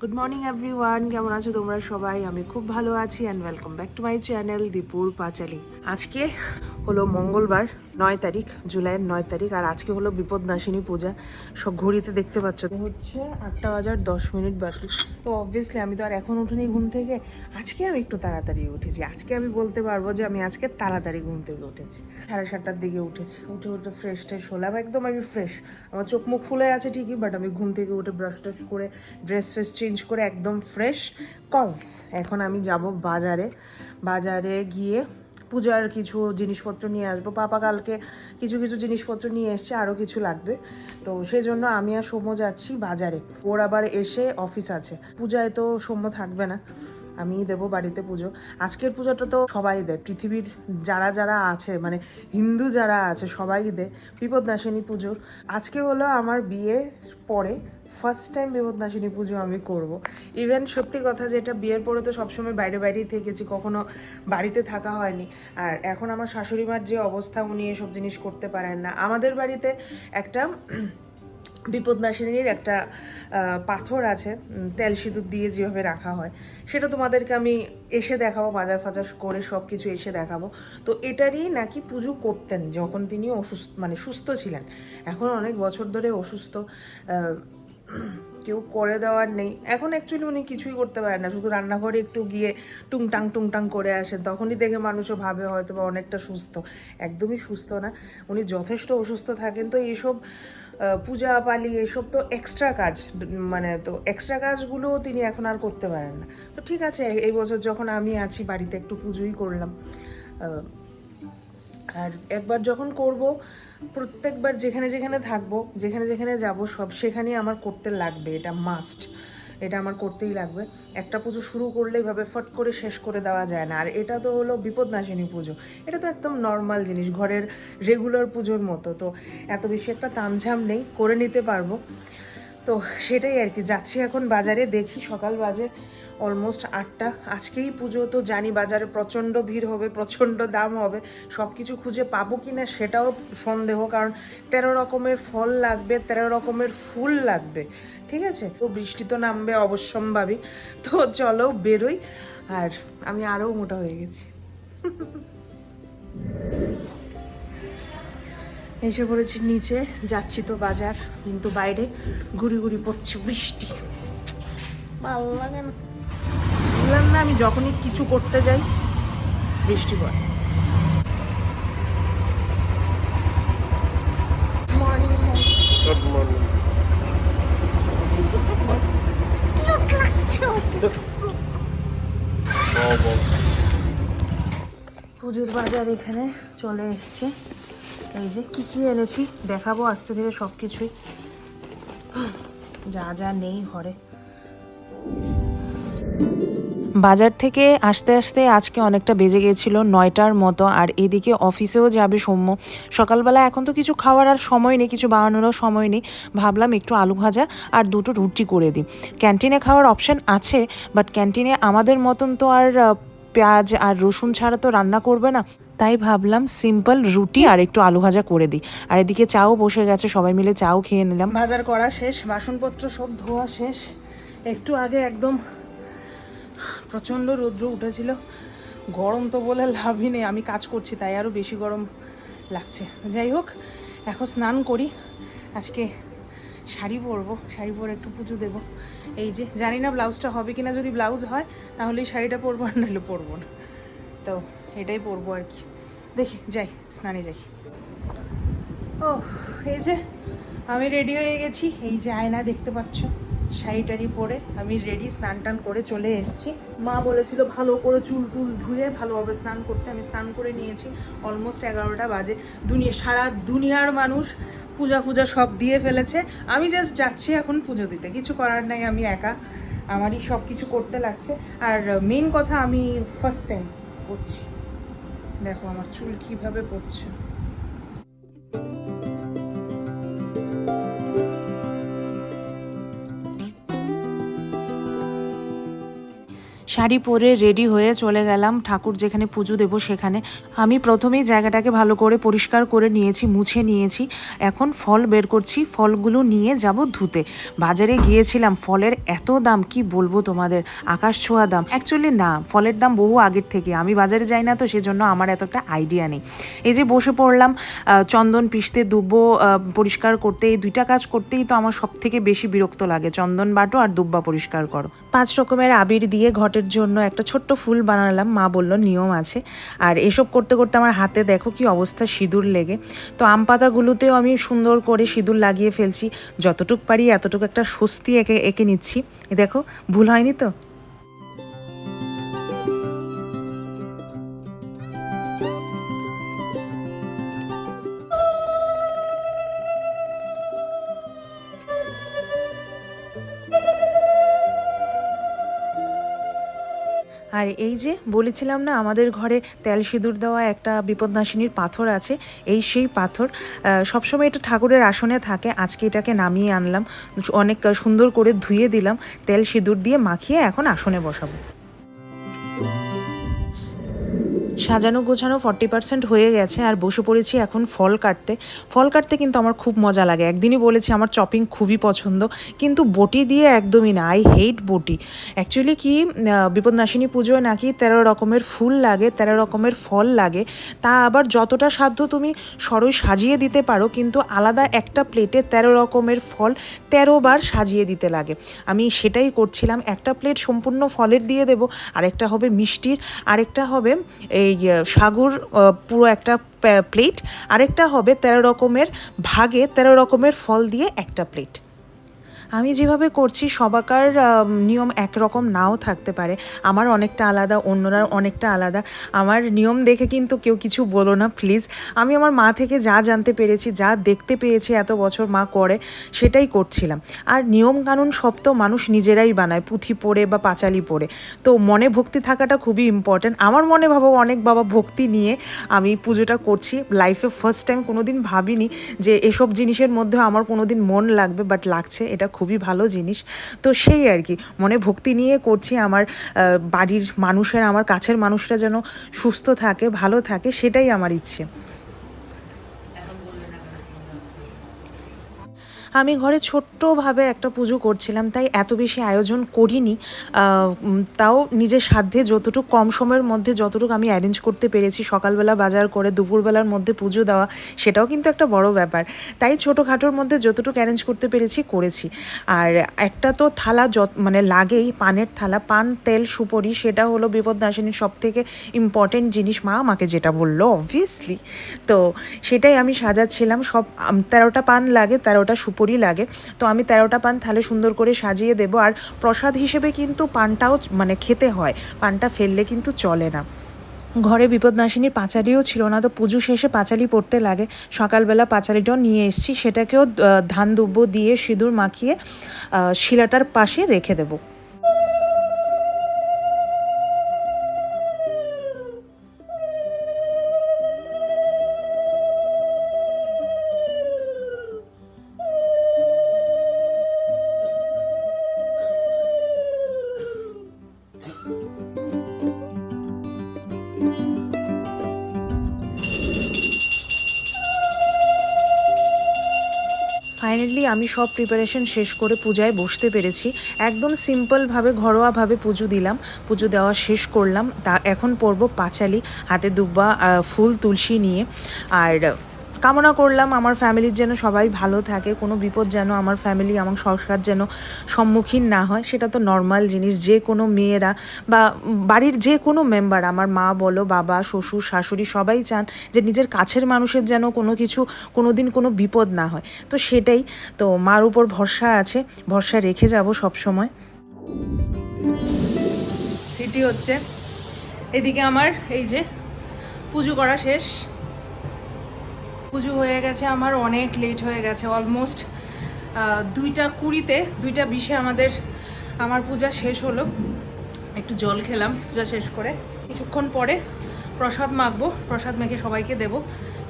Good morning everyone কেমন আছো তোমরা সবাই? আমি খুব ভালো আছি and welcome back to my channel দীপুর পাঁচালি আজকে হলো মঙ্গলবার, নয় তারিখ, জুলাইয়ের নয় তারিখ, আর আজকে হলো বিপদনাশিনী পূজা। সব ঘড়িতে দেখতে পাচ্ছ হচ্ছে আটটা বাজার দশ মিনিট বাকি। তো অবভিয়াসলি আমি তো আর এখন উঠিনি ঘুম থেকে। আজকে আমি একটু তাড়াতাড়ি উঠেছি। আজকে আমি বলতে পারব যে আমি আজকে তাড়াতাড়ি ঘুম থেকে উঠেছি। সাড়ে সাতটার দিকে উঠেছি। উঠে উঠে ফ্রেশ ট্রেশ হলাম। একদম আমি ফ্রেশ আমার চোখ মুখ ফুলে আছে ঠিকই বাট আমি ঘুম থেকে উঠে ব্রাশ টাশ করে ড্রেস ফ্রেস চেঞ্জ করে একদম ফ্রেশ কজ এখন আমি যাব বাজারে। বাজারে গিয়ে পূজার কিছু জিনিসপত্র নিয়ে আসব। পাপা কালকে কিছু কিছু জিনিসপত্র নিয়ে এসছে আরও কিছু লাগবে। তো সেই জন্য আমি আর সৌম্য যাচ্ছি বাজারে। ওর আবার এসে অফিস আছে। পূজায় তো সৌম্য থাকবে না। আমিই দেবো বাড়িতে পুজো। আজকের পুজোটা তো সবাই দেয় পৃথিবীর যারা যারা আছে মানে হিন্দু যারা আছে, সবাই দেয় বিপদনাশিনী পুজোর। আজকে হলো আমার বিয়ে পরে ফার্স্ট টাইম বিপদনাশিনী পুজো আমি করব। ইভেন সত্যি কথা যেটা, বিয়ের পরে তো সবসময় বাইরে বাইরেই থেকেছি, কখনো বাড়িতে থাকা হয়নি। আর এখন আমার শাশুড়ি মার যে অবস্থা, উনি এসব জিনিস করতে পারেন না। আমাদের বাড়িতে একটা বিপদনাশিনীর একটা পাথর আছে তেল সিঁদুর দিয়ে যেভাবে রাখা হয়। সেটা তোমাদেরকে আমি এসে দেখাবো, বাজার ফাজার করে সব কিছু এসে দেখাবো। তো এটারই নাকি পুজো করতেন, যখন তিনি অসুস্থ মানে সুস্থ ছিলেন। এখন অনেক বছর ধরে অসুস্থ কেউ করে দেওয়ার নেই। এখন অ্যাকচুয়ালি উনি কিছুই করতে পারেন না। শুধু রান্নাঘরে একটু গিয়ে টুংটাং টুংটাং করে আসেন তখনই দেখে মানুষও ভাবে হয়তো বা অনেকটা সুস্থ। একদমই সুস্থ না। উনি যথেষ্ট অসুস্থ থাকেন। তো এইসব পূজা পালি এসব তো এক্সট্রা কাজ। মানে তো এক্সট্রা কাজগুলো তিনি এখন আর করতে পারেন না। তো ঠিক আছে, এই বছর যখন আমি আছি, বাড়িতে একটু পুজোই করলাম। আর একবার যখন করব, প্রত্যেকবার যেখানে যেখানে থাকব, যেখানে যেখানে যাব, সব সেখানেই আমার করতে লাগবে। এটা মাস্ট এটা আমার করতেই লাগবে। একটা পুজো শুরু করলে এভাবে ফট করে শেষ করে দেওয়া যায় না। আর এটা তো হলো বিপদনাশিনী পুজো। এটা তো একদম নর্মাল জিনিস, ঘরের রেগুলার পুজোর মতো। তো এত বেশি একটা তামঝাম নেই, করে নিতে পারব। তো সেটাই আর কি, যাচ্ছি এখন বাজারে, দেখি সকাল বাজে অলমোস্ট আটটা। আজকেই পুজো, তো জানি বাজারে প্রচণ্ড ভিড় হবে, প্রচণ্ড দাম হবে সব কিছু খুঁজে পাবো কি না সেটাও সন্দেহ, কারণ তেরো রকমের ফল লাগবে, তেরো রকমের ফুল লাগবে, ঠিক আছে? তো বৃষ্টি তো নামবে অবশ্যম্ভাবী, তো চলো বেরোই, আর আমি আরও মোটা হয়ে গেছি। এসে পড়েছি নিচে যাচ্ছি তো বাজার কিন্তু বাইরে ঘুরি ঘুরি পড়ছে বৃষ্টি। ভালো লাগে না। বললাম না আমি যখনই কিছু করতে যাই বৃষ্টি পড়ে পুজোর বাজার এখানে চলে এসছে। এই যে কি কি এনেছি? দেখাবো আস্তে ধীরে সব কিছুই যা যা নেই ঘরে। বাজার থেকে আসতে আসতে আজকে অনেকটা বেজে গিয়েছিল নয়টার মতো, আর এদিকে অফিসেও যাবে সৌম্য। সকালবেলা এখন তো কিছু খাওয়ার আর সময় নেই, কিছু বানানোরও সময় নেই। ভাবলাম একটু আলু ভাজা আর দুটো রুটি করে দিই। ক্যান্টিনে খাওয়ার অপশান আছে বাট ক্যান্টিনে আমাদের মতন তো আর পেঁয়াজ আর রসুন ছাড়া তো রান্না করবে না। তাই ভাবলাম সিম্পল রুটি আর একটু আলু ভাজা করে দিই। আর এদিকে চাও বসে গেছে, সবাই মিলে চাও খেয়ে নিলাম। বাজার করা শেষ, বাসনপত্র সব ধোয়া শেষ। একটু আগে একদম প্রচণ্ড রৌদ্র উঠেছিল। গরম তো বলে লাভই নেই, আমি কাজ করছি, তাই আরও বেশি গরম লাগছে। যাই হোক, এখন স্নান করি। আজকে শাড়ি পরবো, শাড়ি পরে একটু পুজো দেবো। এই যে, জানি না ব্লাউজটা হবে কিনা, যদি ব্লাউজ হয়, তাহলে শাড়িটা পরবো আর নাহলে পরবো না। তো, এটাই পরবো আর কি। দেখি, যাই, স্নানে যাই। ও এই যে, আমি রেডি হয়ে গেছি। এই যে আয়না দেখতে পাচ্ছ শাড়ি টাড়ি পরে আমি রেডি স্নান টান করে চলে এসেছি। মা বলেছিল ভালো করে চুল টুল ধুয়ে ভালোভাবে স্নান করতে। আমি স্নান করে নিয়েছি, অলমোস্ট এগারোটা বাজে। দুনিয়া, সারা দুনিয়ার মানুষ পূজা ফুজা সব দিয়ে ফেলেছে। আমি জাস্ট যাচ্ছি এখন পুজো দিতে। কিছু করার নাই, আমি একা। আমারই সব কিছু করতে লাগছে। আর মেন কথা আমি ফার্স্ট টাইম করছি দেখো আমার চুল কীভাবে পড়ছে। শাড়ি পরে রেডি হয়ে চলে গেলাম। ঠাকুর যেখানে পুজো দেবো সেখানে। আমি প্রথমেই জায়গাটাকে ভালো করে পরিষ্কার করে নিয়েছি, মুছে নিয়েছি। এখন ফল বের করছি, ফলগুলো নিয়ে যাব ধুতে। বাজারে গিয়েছিলাম, ফলের এত দাম, কি বলব তোমাদের? আকাশ ছোঁয়া দাম। অ্যাকচুয়ালি না, ফলের দাম বহু আগের থেকে। আমি বাজারে যাই না তো সেজন্য আমার এত একটা আইডিয়া নেই। এই যে বসে পড়লাম চন্দন পিষতে দুব্বো পরিষ্কার করতে এই দুইটা কাজ করতেই তো আমার সব থেকে বেশি বিরক্ত লাগে। চন্দন বাটো আর দুব্বা পরিষ্কার করো। পাঁচ রকমের আবির দিয়ে ঘটের জন্য একটা ছোট্ট ফুল বানালাম। মা বলল, নিয়ম আছে। আর এসব করতে করতে আমার হাতে দেখো কি অবস্থা, সিঁদুর লেগে। তো আম পাতাগুলোতেও আমি সুন্দর করে সিঁদুর লাগিয়ে ফেলছি। যতটুক পারি এতটুকু একটা স্বস্তি একে, এঁকে নিচ্ছি। দেখো, ভুল হয়নি তো? আর এই যে বলেছিলাম না, আমাদের ঘরে তেল সিঁদুর দেওয়া একটা বিপদনাশিনীর পাথর আছে, এই সেই পাথর সবসময় এটা ঠাকুরের আসনে থাকে, আজকে এটাকে নামিয়ে আনলাম, অনেক সুন্দর করে ধুয়ে দিলাম, তেল সিঁদুর দিয়ে মাখিয়ে এখন আসনে বসাবো। সাজানো গোছানো ফর্টি পার্সেন্ট হয়ে গেছে আর বসে পড়েছি এখন ফল কাটতে। ফল কাটতে কিন্তু আমার খুব মজা লাগে। একদিনই বলেছি আমার চপিং খুবই পছন্দ, কিন্তু বটি দিয়ে একদমই না। আই হেট বটি। অ্যাকচুয়ালি কি বিপদনাশিনী পুজোয় নাকি তেরো রকমের ফুল লাগে, তেরো রকমের ফল লাগে। তা আবার যতটা সাধ্য তুমি সরই সাজিয়ে দিতে পারো, কিন্তু আলাদা একটা প্লেটে তেরো রকমের ফল তেরো বার সাজিয়ে দিতে লাগে। আমি সেটাই করছিলাম। একটা প্লেট সম্পূর্ণ ফলের দিয়ে দেবো, আরেকটা হবে মিষ্টির, আরেকটা হবে এই আহ, সাগর পুরো একটা প্লেট আরেকটা হবে তেরো রকমের ভাগে তেরো রকমের ফল দিয়ে একটা প্লেট আমি যেভাবে করছি, সবাকার নিয়ম একরকম নাও থাকতে পারে। আমার অনেকটা আলাদা অন্যরা অনেকটা আলাদা। আমার নিয়ম দেখে কিন্তু কেউ কিছু বলো না, প্লিজ। আমি আমার মা থেকে যা জানতে পেরেছি, যা দেখতে পেয়েছি এত বছর মা করে, সেটাই করছিলাম। আর নিয়ম কানুন সব তো মানুষ নিজেরাই বানায়, পুঁথি পড়ে বা পাঁচালি পড়ে। তো মনে ভক্তি থাকাটা খুবই ইম্পর্ট্যান্ট আমার মনে ভাবো অনেক বাবা ভক্তি নিয়ে আমি পুজোটা করছি। লাইফে ফার্স্ট টাইম কোনো দিন ভাবিনি যে এসব জিনিসের মধ্যে আমার কোনোদিন মন লাগবে বাট লাগছে। এটা খুবই ভালো জিনিস। তো সেই আর কি, মনে ভক্তি নিয়ে করছি আমার বাড়ির মানুষের, আমার কাছের মানুষরা যেন সুস্থ থাকে, ভালো থাকে, সেটাই আমার ইচ্ছে। আমি ঘরে ছোট্টভাবে একটা পুজো করছিলাম, তাই এত বেশি আয়োজন করিনি। তাও নিজের সাধ্যে যতটুকু, কম সময়ের মধ্যে যতটুকু আমি অ্যারেঞ্জ করতে পেরেছি, সকালবেলা বাজার করে দুপুরবেলার মধ্যে পুজো দেওয়া, সেটাও কিন্তু একটা বড় ব্যাপার। তাই ছোটোখাটোর মধ্যে যতটুকু অ্যারেঞ্জ করতে পেরেছি, করেছি। আর একটা তো থালা যত মানে লাগেই, পানের থালা, পান, তেল, সুপরি, সেটা হলো বিপদনাশিনীর সব থেকে ইম্পর্টেন্ট জিনিস। মা আমাকে যেটা বলল অবভিয়াসলি তো সেটাই আমি সাজাচ্ছিলাম, সব তেরোটা পান লাগে, তেরোটা সুপরি লাগে। তো আমি তেরোটা পান তাহলে সুন্দর করে সাজিয়ে দেবো। আর প্রসাদ হিসেবে কিন্তু পানটাও মানে খেতে হয়। পানটা ফেললে কিন্তু চলে না। ঘরে বিপদনাশিনীর পাঁচালিও ছিল না, তো পুজো শেষে পাঁচালি পড়তে লাগে। সকালবেলা পাঁচালিটাও নিয়ে এসছি, সেটাকেও ধান দুব্য দিয়ে সিঁদুর মাখিয়ে শিলাটার পাশে রেখে দেবো। ফাইনালি আমি সব প্রিপারেশন শেষ করে পূজায় বসতে পেরেছি। একদম সিম্পলভাবে ঘরোয়াভাবে পুজো দিলাম। পুজো দেওয়া শেষ করলাম। তা এখন পরব পাঁচালি, হাতে দুব্বা ফুল, তুলসী নিয়ে। আর কামনা করলাম আমার ফ্যামিলির যেন সবাই ভালো থাকে, কোনো বিপদ যেন আমার ফ্যামিলি আমার সংসার যেন সম্মুখীন না হয়, সেটা তো নর্মাল জিনিস। যে কোনো মেয়েরা বা বাড়ির যে কোনো মেম্বার আমার মা বলো, বাবা, শ্বশুর, শাশুড়ি সবাই চান যে নিজের কাছের মানুষের যেন কোনো কিছু কোনো দিন কোনো বিপদ না হয়। তো সেটাই, তো মার উপর ভরসা আছে, ভরসা রেখে যাব সব সময় সিটি হচ্ছে, এদিকে আমার এই যে পুজো করা শেষ। পুজো হয়ে গেছে, আমার অনেক লেট হয়ে গেছে অলমোস্ট দুইটা কুড়িতে, দুইটা বিশে আমাদের, আমার পূজা শেষ হলো। একটু জল খেলাম, পূজা শেষ করে। কিছুক্ষণ পরে প্রসাদ মাখবো, প্রসাদ মেখে সবাইকে দেব।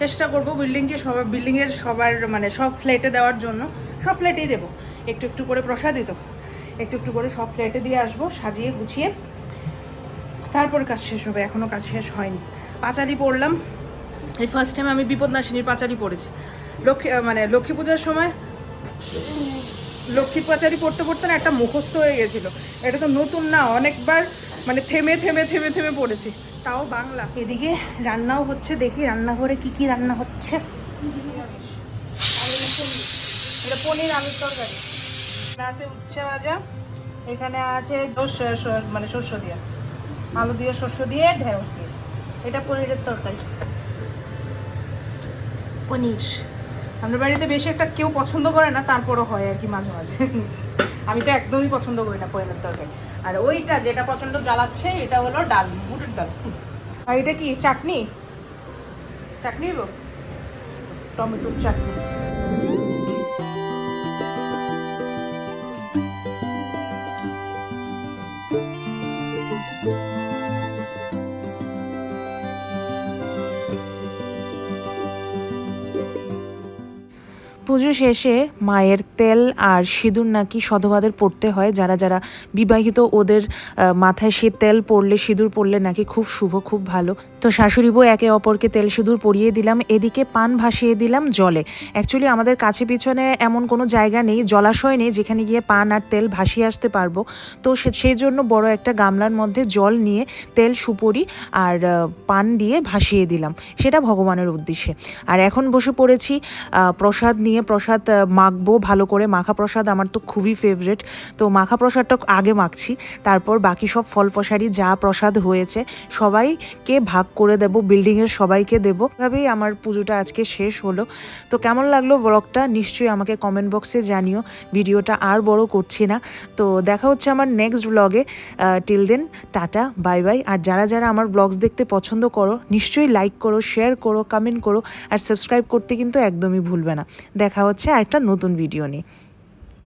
চেষ্টা করব বিল্ডিংকে সবার বিল্ডিংয়ের সবার মানে সব ফ্ল্যাটে দেওয়ার জন্য। সব ফ্ল্যাটেই দেবো। একটু একটু করে প্রসাদই তো একটু একটু করে সব ফ্ল্যাটে দিয়ে আসব, সাজিয়ে গুছিয়ে। তারপর কাজ শেষ হবে এখনও কাজ শেষ হয়নি। পাঁচালি পড়লাম এই ফার্স্ট টাইম আমি বিপদনাশিনীর পাঁচালি পড়েছি। লক্ষ্মী মানে লক্ষ্মী পূজার সময় লক্ষ্মী পাচারি পড়তে পড়তে না একটা মুখস্থ হয়ে গেছিল। এটা তো নতুন না, অনেকবার মানে থেমে থেমে থেমে থেমে পড়েছি। তাও বাংলা। এদিকে রান্নাও হচ্ছে, দেখি রান্নাঘরে কি কি রান্না হচ্ছে। এটা পনির আলুর তরকারি। আছে উচ্ছে ভাজা, এখানে আছে মানে শস্য দিয়ে। আলু দিয়ে, শস্য দিয়ে, ঢেঁড়স দিয়ে। এটা পনিরের তরকারি। পনির আমাদের বাড়িতে বেশি একটা কেউ পছন্দ করে না, তারপরও হয় আর কি মাঝে মাঝে। আমি তো একদমই পছন্দ করি না পনিরের তরকারি। আর ওইটা যেটা প্রচণ্ড জ্বালাচ্ছে, এটা হলো ডাল, বুটের ডাল। আর এটা কি, চাটনি? চাটনি টমেটোর চাটনি। পুজো শেষে মায়ের তেল আর সিঁদুর নাকি সধবাদের পড়তে হয়। যারা যারা বিবাহিত, ওদের মাথায় সে তেল পড়লে, সিঁদুর পড়লে নাকি খুব শুভ, খুব ভালো। তো শাশুড়ি বউ একে অপরকে তেল সিঁদুর পরিয়ে দিলাম, এদিকে পান ভাসিয়ে দিলাম জলে। অ্যাকচুয়ালি আমাদের কাছে পিছনে এমন কোনো জায়গা নেই, জলাশয় নেই, যেখানে গিয়ে পান আর তেল ভাসিয়ে আসতে পারব। তো সেই জন্য বড় একটা গামলার মধ্যে জল নিয়ে তেল সুপরি আর পান দিয়ে ভাসিয়ে দিলাম। সেটা ভগবানের উদ্দেশ্যে। আর এখন বসে পড়েছি প্রসাদ নিয়ে প্রসাদ মাখবো, ভালো করে। মাখা প্রসাদ আমার তো খুবই ফেভারেট তো মাখা প্রসাদটা আগে মাখছি, তারপর বাকি সব ফল প্রসারি যা প্রসাদ হয়েছে, সবাইকে ভাগ করে দেব বিল্ডিংয়ের সবাইকে দেবো। এভাবেই আমার পুজোটা আজকে শেষ হলো। তো কেমন লাগল ব্লগটা নিশ্চয়ই আমাকে কমেন্ট বক্সে জানিও। ভিডিওটা আর বড় করছি না। তো দেখা হচ্ছে আমার নেক্সট ব্লগে till then tata bye bye আর যারা যারা আমার ব্লগস দেখতে পছন্দ করো, নিশ্চয়ই লাইক করো শেয়ার করো কমেন্ট করো। আর সাবস্ক্রাইব করতে কিন্তু একদমই ভুলবে না। দেখা হচ্ছে একটা নতুন ভিডিও নিয়ে।